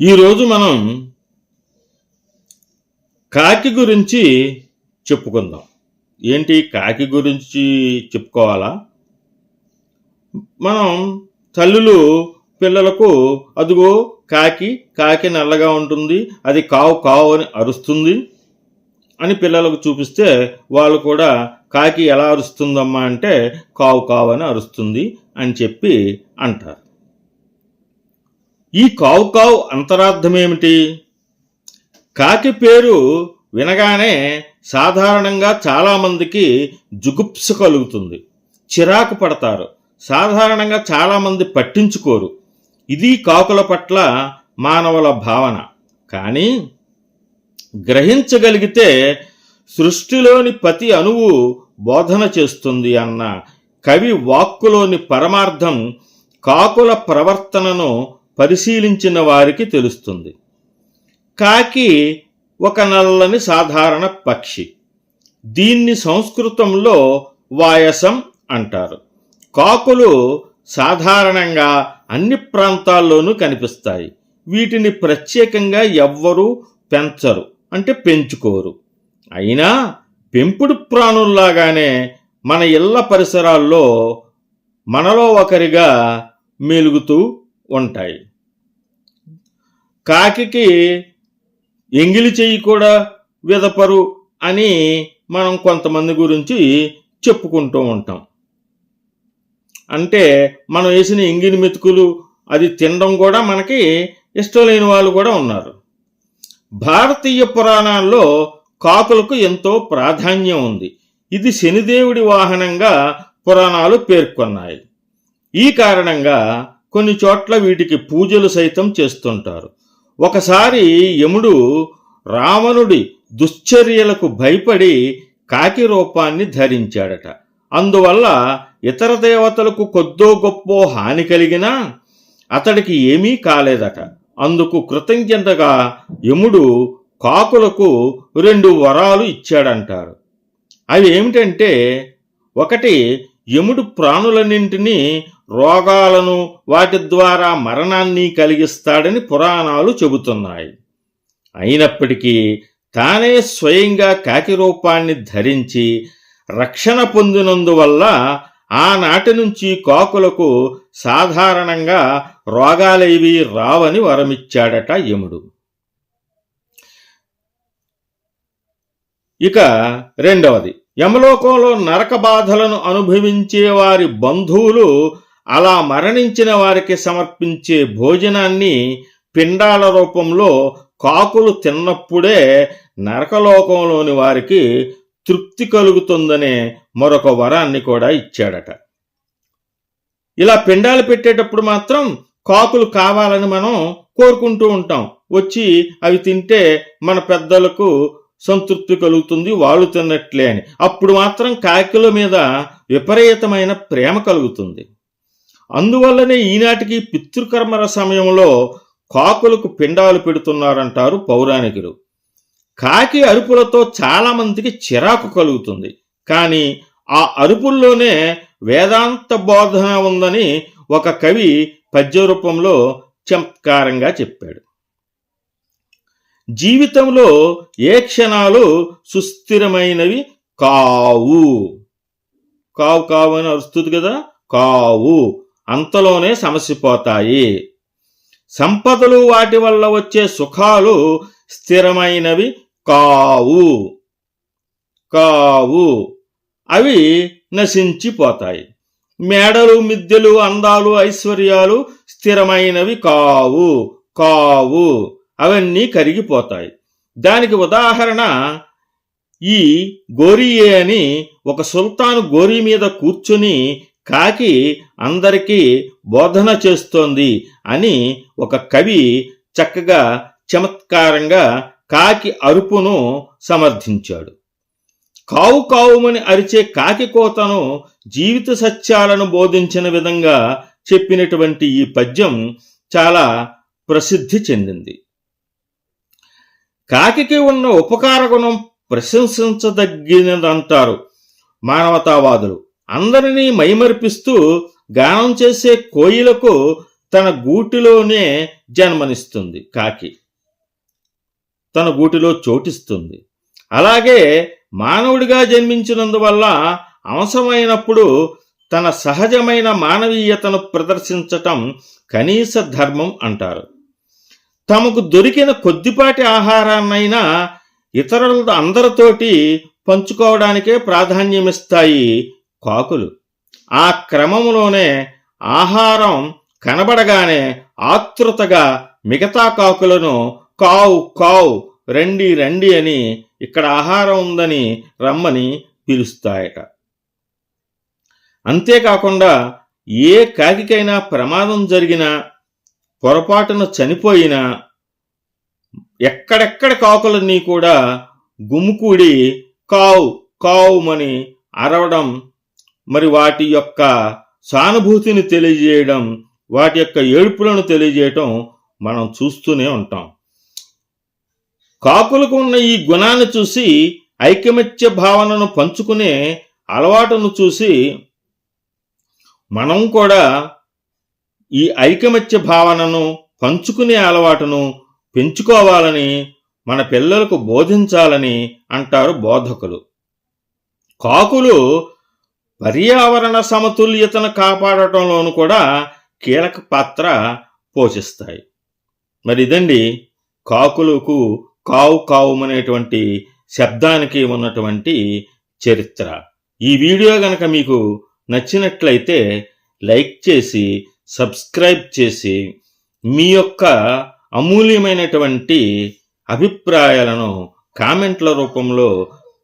ఈరోజు మనం కాకి గురించి చెప్పుకుందాం. ఏంటి కాకి గురించి చెప్పుకోవాలా? మనం తల్లులు పిల్లలకు అదిగో కాకి కాకి నల్లగా ఉంటుంది అది కావు కావు అని అరుస్తుంది అని పిల్లలకు చూపిస్తే వాళ్ళు కూడా కాకి ఎలా అరుస్తుందమ్మా అంటే కావు కావు అని అరుస్తుంది అని చెప్పి అంటారు. ఈ కావు కావు అంతరార్థమేమిటి కాకి పేరు వినగానే సాధారణంగా చాలామందికి జుగుప్స కలుగుతుంది. చిరాకు పడతారు. సాధారణంగా చాలామంది పట్టించుకోరు. ఇది కాకుల పట్ల మానవుల భావన. కానీ గ్రహించగలిగితే సృష్టిలోని ప్రతి అణువు బోధన చేస్తుంది అన్న కవి వాక్కులోని పరమార్థం కాకుల ప్రవర్తనను పరిశీలించిన వారికి తెలుస్తుంది. కాకి ఒక నల్లని సాధారణ పక్షి. దీన్ని సంస్కృతంలో వాయసం అంటారు. కాకులు సాధారణంగా అన్ని ప్రాంతాల్లోనూ కనిపిస్తాయి. వీటిని ప్రత్యేకంగా ఎవ్వరూ పెంచరు అంటే పెంచుకోరు. అయినా పెంపుడు ప్రాణుల్లాగానే మన ఇళ్ళ పరిసరాల్లో మనలో ఒకరిగా మెలుగుతూ ఉంటాయి. కాకి ఎంగిలి చెయ్యి కూడా విదపరు అని మనం కొంతమంది గురించి చెప్పుకుంటూ ఉంటాం. అంటే మనం వేసిన ఎంగిలి మెతుకులు అది తినడం కూడా మనకి ఇష్టం లేని వాళ్ళు కూడా ఉన్నారు. భారతీయ పురాణాల్లో కాకులకు ఎంతో ప్రాధాన్యం ఉంది. ఇది శనిదేవుడి వాహనంగా పురాణాలు పేర్కొన్నాయి. ఈ కారణంగా కొన్ని చోట్ల వీటికి పూజలు సైతం చేస్తుంటారు. ఒకసారి యముడు రావణుడి దుశ్చర్యలకు భయపడి కాకి రూపాన్ని ధరించాడట. అందువల్ల ఇతర దేవతలకు కొద్దో గొప్పో హాని కలిగినా అతడికి ఏమీ కాలేదట. అందుకు కృతజ్ఞతగా యముడు కాకులకు రెండు వరాలు ఇచ్చాడంటారు. అవి ఏమిటంటే ఒకటి యముడు ప్రాణులన్నింటినీ రోగాలను వాటి ద్వారా మరణాన్ని కలిగిస్తాడని పురాణాలు చెబుతున్నాయి. అయినప్పటికీ తానే స్వయంగా కాకి రూపాన్ని ధరించి రక్షణ పొందినందువల్ల ఆనాటి నుంచి కాకులకు సాధారణంగా రోగాలేవి రావని వరమిచ్చాడట యముడు. ఇక రెండవది. యమలోకంలో నరక బాధలను అనుభవించే వారి బంధువులు అలా మరణించిన వారికి సమర్పించే భోజనాన్ని పిండాల రూపంలో కాకులు తిన్నప్పుడే నరకలోకంలోని వారికి తృప్తి కలుగుతుందనే మరొక వరాన్ని కూడా ఇచ్చాడట. ఇలా పిండాలు పెట్టేటప్పుడు మాత్రం కాకులు కావాలని మనం కోరుకుంటూ ఉంటాం. వచ్చి అవి తింటే మన పెద్దలకు సంతృప్తి కలుగుతుంది వాళ్ళు తిన్నట్లే అని. అప్పుడు మాత్రం కాకిల మీద విపరీతమైన ప్రేమ కలుగుతుంది. అందువల్లనే ఈనాటికి పితృకర్మల సమయంలో కాకులకు పిండాలు పెడుతున్నారంటారు పౌరాణికులు కాకి అరుపులతో చాలామందికి చిరాకు కలుగుతుంది. కానీ ఆ అరుపుల్లోనే వేదాంత బోధన ఉందని ఒక కవి పద్య రూపంలో చమత్కారంగా చెప్పాడు. జీవితంలో ఏ క్షణాలు సుస్థిరమైనవి? కావు. కావు కావు అని అరుస్తుంది కదా? కావు. అంతలోనే సమసిపోతాయి. సంపదలు వాటి వల్ల వచ్చే సుఖాలు స్థిరమైనవి కావు. కావు. అవి నశించిపోతాయి. మేడలు మిద్దెలు అందాలు ఐశ్వర్యాలు స్థిరమైనవి కావు. కావు. అవన్నీ కరిగిపోతాయి. దానికి ఉదాహరణ ఈ గోరియే అని ఒక సుల్తాను గోరీ మీద కూర్చుని కాకి అందరికీ బోధన చేస్తోంది అని ఒక కవి చక్కగా చమత్కారంగా కాకి అరుపును సమర్థించాడు. కావు కావుమని అరిచే కాకి కోతను జీవిత సత్యాలను బోధించిన విధంగా చెప్పినటువంటి ఈ పద్యం చాలా ప్రసిద్ధి చెందింది. కాకికి ఉన్న ఉపకార గుణం ప్రశంసించదగినదంటారు మానవతావాదులు. అందరినీ మైమర్పిస్తూ గానం చేసే కోయిలకు తన గూటిలోనే జన్మనిస్తుంది కాకి. తన గూటిలో చోటిస్తుంది. అలాగే మానవుడిగా జన్మించినందువల్ల అవసరమైనప్పుడు తన సహజమైన మానవీయతను ప్రదర్శించటం కనీస ధర్మం అంటారు. తమకు దొరికిన కొద్దిపాటి ఆహారాన్నైనా ఇతరుల అందరితోటి పంచుకోవడానికే ప్రాధాన్యమిస్తాయి కాకులు. ఆ క్రమంలోనే ఆహారం కనబడగానే ఆతృతగా మిగతా కాకులను కావు కావు రండి రండి అని ఇక్కడ ఆహారం ఉందని రమ్మని పిలుస్తాయట. అంతేకాకుండా ఏ కాకికైనా ప్రమాదం జరిగినా పొరపాటున చనిపోయినా ఎక్కడెక్కడ కాకులన్నీ కూడా గుమ్ముకూడి కావు కావుమని అరవడం మరి వాటి యొక్క సానుభూతిని తెలియజేయడం వాటి యొక్క ఏడుపులను తెలియజేయటం మనం చూస్తూనే ఉంటాం. కాకులకు ఉన్న ఈ గుణాన్ని చూసి ఐకమత్య భావనను పంచుకునే అలవాటును చూసి మనం కూడా ఈ ఐకమత్య భావనను పంచుకునే అలవాటును పెంచుకోవాలని మన పిల్లలకు బోధించాలని అంటారు బోధకులు. కాకులు పర్యావరణ సమతుల్యతను కాపాడటంలోనూ కూడా కీలక పాత్ర పోషిస్తాయి. మరి ఇదండి కాకులకు కావు కావుమనేటువంటి శబ్దానికి ఉన్నటువంటి చరిత్ర. ఈ వీడియో గనక మీకు నచ్చినట్లయితే లైక్ చేసి సబ్స్క్రైబ్ చేసి మీ యొక్క అమూల్యమైనటువంటి అభిప్రాయాలను కామెంట్ల రూపంలో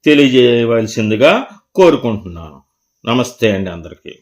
తెలియజేయవలసిందిగా కోరుకుంటున్నాను. నమస్తే అండి అందరికీ.